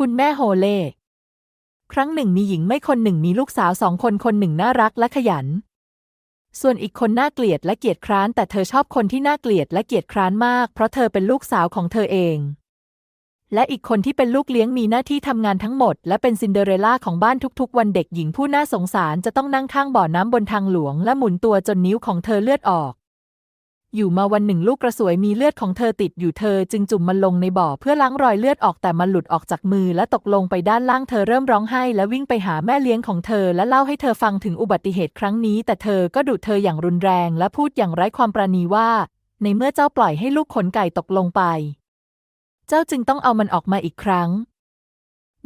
คุณแม่โฮเล่ ครั้งหนึ่งมีหญิงไม่คนหนึ่งมีลูกสาวสองคนคนหนึ่งน่ารักและขยัน ส่วนอีกคนน่าเกลียดและเกียจคร้าน แต่เธอชอบคนที่น่าเกลียดและเกียจคร้านมาก เพราะเธอเป็นลูกสาวของเธอเอง และอีกคนที่เป็นลูกเลี้ยงมีหน้าที่ทำงานทั้งหมด และเป็นซินเดอเรลล่าของบ้านทุกๆ วันเด็กหญิงผู้น่าสงสารจะต้องนั่งข้างบ่อน้ำบนทางหลวง และหมุนตัวจนนิ้วของเธอเลือดออก อยู่มาวันหนึ่งลูกกระสวยมีเลือดของเธอติดอยู่เธอจึงจุ่มมันลงในบ่อเพื่อล้างรอยเลือดออกแต่มันหลุดออกจากมือและตกลงไปด้านล่างเธอเริ่มร้องไห้และวิ่งไปหาแม่เลี้ยงของเธอและเล่าให้เธอฟังถึงอุบัติเหตุครั้งนี้ แต่เธอก็ดุเธออย่างรุนแรงและพูดอย่างไร้ความปราณีว่า ในเมื่อเจ้าปล่อยให้ลูกขนไก่ตกลงไป เจ้าจึงต้องเอามันออกมาอีกครั้ง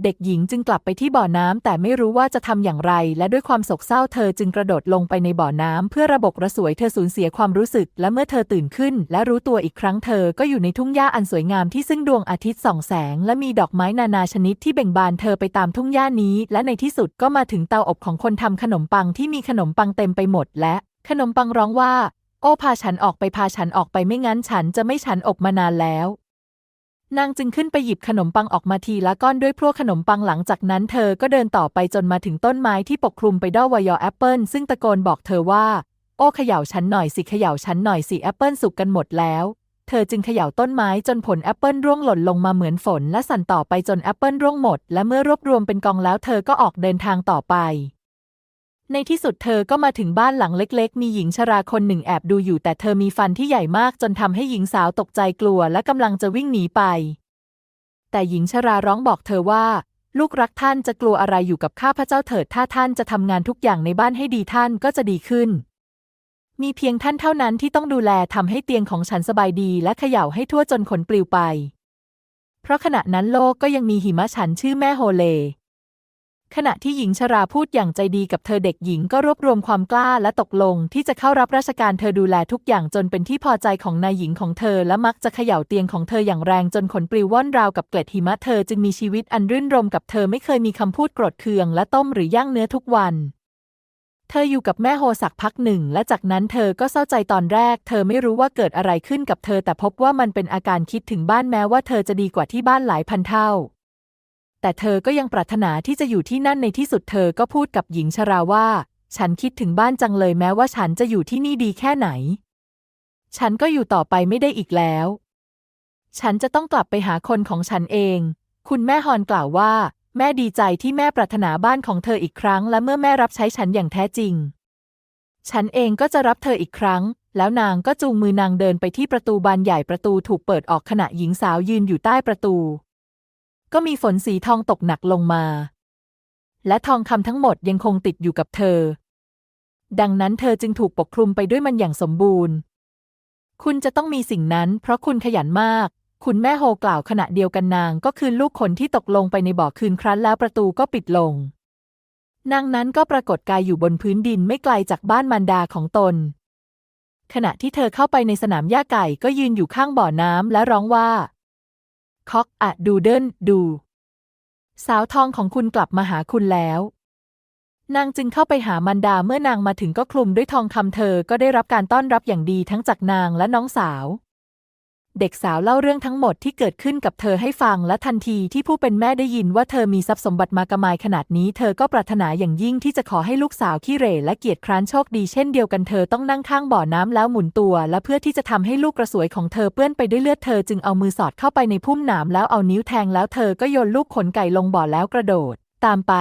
เด็กหญิงจึงกลับไปที่บ่อน้ำแต่ไม่รู้ว่าจะทำอย่างไร และด้วยความโศกเศร้าเธอจึงกระโดดลงไปในบ่อน้ำเพื่อระบบระสวยเธอสูญเสียความรู้สึก และเมื่อเธอตื่นขึ้น และรู้ตัวอีกครั้งเธอก็อยู่ในทุ่งหญ้าอันสวยงามที่ซึ่งดวงอาทิตย์ส่องแสง และมีดอกไม้นานาชนิดที่เบ่งบานเธอไปตามทุ่งหญ้านี้ และในที่สุดก็มาถึงเตาอบของคนทำขนมปังที่มีขนมปังเต็มไปหมด และ ขนมปังร้องว่า โอ้พาฉันออกไปพาฉันออกไปไม่งั้นฉันจะไม่ฉันอบมานานแล้ว นางจึงขึ้นไปหยิบขนมปังออกมาทีละก้อนด้วยพวกขนมปังหลังจากนั้นเธอก็เดินต่อไปจนมาถึงต้นไม้ที่ปกคลุมไปด้วยวายอแอปเปิลซึ่งตะโกนบอกเธอว่า โอ้เขย่าฉันหน่อยสิเขย่าฉันหน่อยสิแอปเปิลสุกกันหมดแล้ว เธอจึงเขย่าต้นไม้จนผลแอปเปิลร่วงหล่นลงมาเหมือนฝนและสั่นต่อไปจนแอปเปิลร่วงหมด และเมื่อรวบรวมเป็นกองแล้วเธอก็ออกเดินทางต่อไป ในที่สุดเธอก็มาถึงบ้านหลังเล็ก ๆ มีหญิงชราคนหนึ่งแอบดูอยู่ แต่เธอมีฟันที่ใหญ่มากจนทำให้หญิงสาวตกใจกลัวและกำลังจะวิ่งหนีไป แต่หญิงชราร้องบอกเธอว่า ลูกรักท่านจะกลัวอะไรอยู่กับข้าพระเจ้าเถิดถ้าท่านจะทำงานทุกอย่างในบ้านให้ดีท่านก็จะดีขึ้น มีเพียงท่านเท่านั้นที่ต้องดูแลทำให้เตียงของฉันสบายดี และเขย่าให้ทั่วจนขนปลิวไป เพราะขณะนั้นโลกก็ยังมีหิมะฉันชื่อแม่โฮเล ขณะที่หญิงชราพูดอย่างใจดีกับเธอเด็กหญิงก็รวบรวมความกล้าและตกลง ที่จะเข้ารับราชการเธอดูแลทุกอย่างจนเป็นที่พอใจของนายหญิงของเธอและมักจะเขย่าเตียงของเธออย่างแรงจนขนปลิวว่อนราวกับเกล็ดหิมะเธอจึงมีชีวิตอันรื่นรมกับเธอไม่เคยมีคำพูดโกรธเคืองและต้มหรือย่างเนื้อทุกวันเธออยู่กับแม่โฮสักพักหนึ่ง และจากนั้นเธอก็เศร้าใจตอนแรก เธอไม่รู้ว่าเกิดอะไรขึ้นกับเธอแต่พบว่ามันเป็นอาการคิดถึงบ้านแม้ว่าเธอจะดีกว่าที่บ้านหลายพันเท่า แต่เธอก็ยังปรารถนาที่จะอยู่ที่นั่นในที่สุดเธอก็พูดกับหญิงชราว่า ฉันคิดถึงบ้านจังเลยแม้ว่าฉันจะอยู่ที่นี่ดีแค่ไหน ฉันก็อยู่ต่อไปไม่ได้อีกแล้ว ฉันจะต้องกลับไปหาคนของฉันเอง คุณแม่ฮอนกล่าวว่า แม่ดีใจที่แม่ปรารถนาบ้านของเธออีกครั้ง และเมื่อแม่รับใช้ฉันอย่างแท้จริง ฉันเองก็จะรับเธออีกครั้ง แล้วนางก็จูงมือนางเดินไปที่ประตูบานใหญ่ประตูถูกเปิดออกขณะหญิงสาวยืนอยู่ใต้ประตู ก็มีฝนสีทองตกหนักลงมา และทองคำทั้งหมดยังคงติดอยู่กับเธอ ดังนั้นเธอจึงถูกปกคลุมไปด้วยมันอย่างสมบูรณ์ คุณจะต้องมีสิ่งนั้น เพราะคุณขยันมาก คุณแม่โฮกล่าวขณะเดียวกันนางก็คืนลูกคนที่ตกลงไปในบ่อคืนครั้นแล้วประตูก็ปิดลง นางนั้นก็ปรากฏกายอยู่บนพื้นดินไม่ไกลจากบ้านมารดาของตน ขณะที่เธอเข้าไปในสนามหญ้าไก่ก็ยืนอยู่ข้างบ่อน้ำและร้องว่า คอกอะดูเดิลดู สาวทองของคุณกลับมาหาคุณแล้ว นางจึงเข้าไปหามันดาเมื่อนางมาถึงก็คลุมด้วยทองคำเธอก็ได้รับการต้อนรับอย่างดีทั้งจากนางและน้องสาว เด็กสาวเล่าเรื่องทั้งหมดที่เกิดขึ้นกับเธอให้ฟังและทันทีที่ผู้เป็นแม่ได้ยินว่าเธอมีทรัพย์สมบัติมากมายขนาดนี้เธอก็ปรารถนาอย่างยิ่งที่จะขอให้ลูกสาวขี้เหร่และเกียจคร้านโชคดีเช่นเดียวกันเธอต้องนั่งข้างบ่อน้ำแล้วหมุนตัว และเพื่อที่จะทำให้ลูกกระสวยของเธอเปื้อนไปด้วยเลือดเธอจึงเอามือสอดเข้าไปในพุ่มหนามแล้วเอานิ้วแทงแล้วเธอก็โยนลูกขนไก่ลงบ่อแล้วกระโดด ตามไป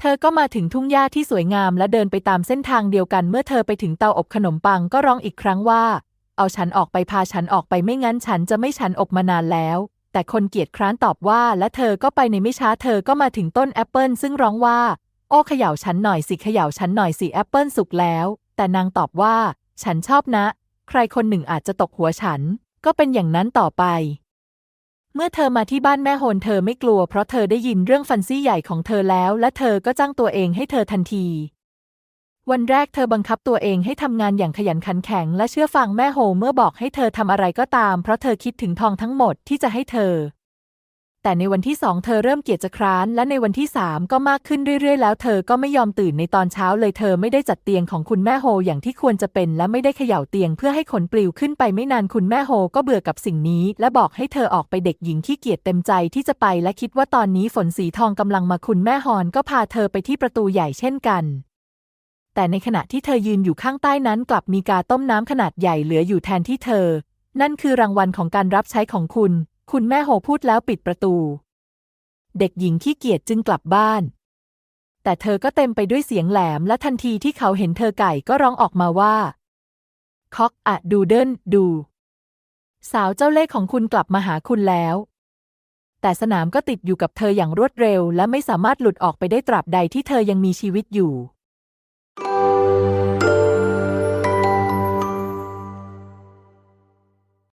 เธอก็มาถึงทุ่งหญ้าที่สวยงามและเดินไปตามเส้นทางเดียวกันเมื่อเธอไปถึงเตาอบขนมปังก็ร้องอีกครั้งว่า เอาฉันออกไปพาฉันออกไปไม่งั้นฉันจะไม่ฉันอบมานานแล้ว แต่คนเกียจคร้านตอบว่า และเธอก็ไปในไม่ช้าเธอก็มาถึงต้นแอปเปิลซึ่งร้องว่า โอ้เขย่าฉันหน่อยสิเขย่าฉันหน่อยสิแอปเปิลสุกแล้ว แต่นางตอบว่า ฉันชอบนะ ใครคนหนึ่งอาจจะตกหัวฉัน ก็เป็นอย่างนั้นต่อไป เมื่อเธอมาที่บ้านแม่โฮนเธอไม่กลัวเพราะเธอได้ยินเรื่องฟันซี่ใหญ่ของเธอแล้ว และเธอก็จ้างตัวเองให้เธอทันที วันแรกเธอบังคับตัวเองให้ทำงานอย่างขยันขันแข็ง และเชื่อฟังแม่โฮเมื่อบอกให้เธอทำอะไรก็ตาม เพราะเธอคิดถึงทองทั้งหมดที่จะให้เธอ แต่ในวันที่สองเธอเริ่มเกียจจะคร้าน และในวันที่สามก็มากขึ้นเรื่อยๆ แล้วเธอก็ไม่ยอมตื่นในตอนเช้าเลยเธอไม่ได้จัดเตียงของคุณแม่โฮอย่างที่ควรจะเป็น และไม่ได้เขย่าเตียงเพื่อให้ขนปลิวขึ้นไปไม่นานคุณแม่โฮก็เบื่อกับสิ่งนี้ และบอกให้เธอออกไปเด็กหญิงขี้เกียจเต็มใจที่จะไปและคิดว่าตอนนี้ฝนสีทองกำลังมาคุณแม่ฮอนก็พาเธอไปที่ประตูใหญ่เช่นกัน แต่ในขณะที่เธอยืนอยู่ข้างใต้นั้นกลับมีกาต้มน้ำขนาดใหญ่เหลืออยู่แทนที่เธอ นั่นคือรางวัลของการรับใช้ของคุณ คุณแม่โฮพูดแล้วปิดประตู เด็กหญิงขี้เกียจจึงกลับบ้าน แต่เธอก็เต็มไปด้วยเสียงแหลมและทันทีที่เขาเห็นเธอไก่ก็ร้องออกมาว่าคอกอะดูเดินดู สาวเจ้าเล่ห์ของคุณกลับมาหาคุณแล้ว แต่สนามก็ติดอยู่กับเธออย่างรวดเร็ว และไม่สามารถหลุดออกไปได้ตราบใดที่เธอยังมีชีวิตอยู่ you.